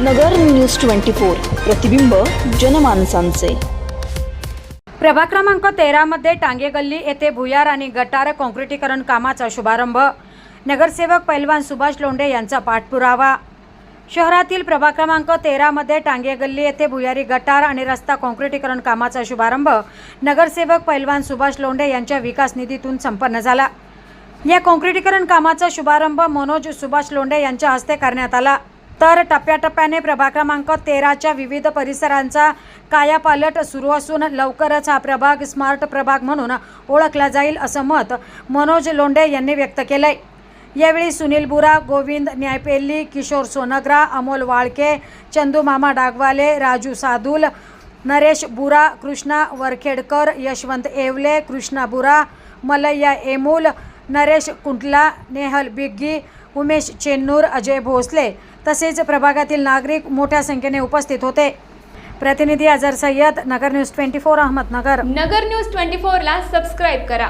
नगर news twenty four प्रतिबिंब जनमानसांचे. प्रभाग क्रमांक तेरामध्ये टांगे गल्ली येथे भुयार आणि गटार काँक्रिटीकरण कामाचा शुभारंभ. नगरसेवक पैलवान सुभाष लोंढे यांचा पाठपुरावा. शहरातील प्रभाग क्रमांक तेरामध्ये टांगे गल्ली येथे भुयारी गटार आणि रस्ता काँक्रिटीकरण कामाचा शुभारंभ नगरसेवक पैलवान सुभाष लोंढे यांच्या विकास निधीतून संपन्न झाला. या काँक्रिटीकरण कामाचा शुभारंभ मनोज सुभाष लोंढे यांच्या हस्ते करण्यात आला. तर टप्प्याटप्प्याने प्रभाग क्रमांक तेराच्या विविध परिसरांचा कायापालट सुरू असून लवकरच हा प्रभाग स्मार्ट प्रभाग म्हणून ओळखला जाईल असं मत मनोज लोंढे यांनी व्यक्त केलंय. यावेळी सुनील बुरा गोविंद न्यायपेल्ली किशोर सोनग्रा अमोल वाळके चंदूमामा डागवाले राजू सादुल नरेश बुरा कृष्णा वरखेडकर यशवंत येवले कृष्णा बुरा मलय्या एमूल नरेश कुंटला नेहल बिग्गी उमेश चेन्नूर अजय भोसले तसेच प्रभागातील नागरिक मोठ्या संख्येने उपस्थित होते. प्रतिनिधी Azhar Sayyad Nagar news twenty four Ahmednagar. Nagar news twenty फोरला सबस्क्राईब करा.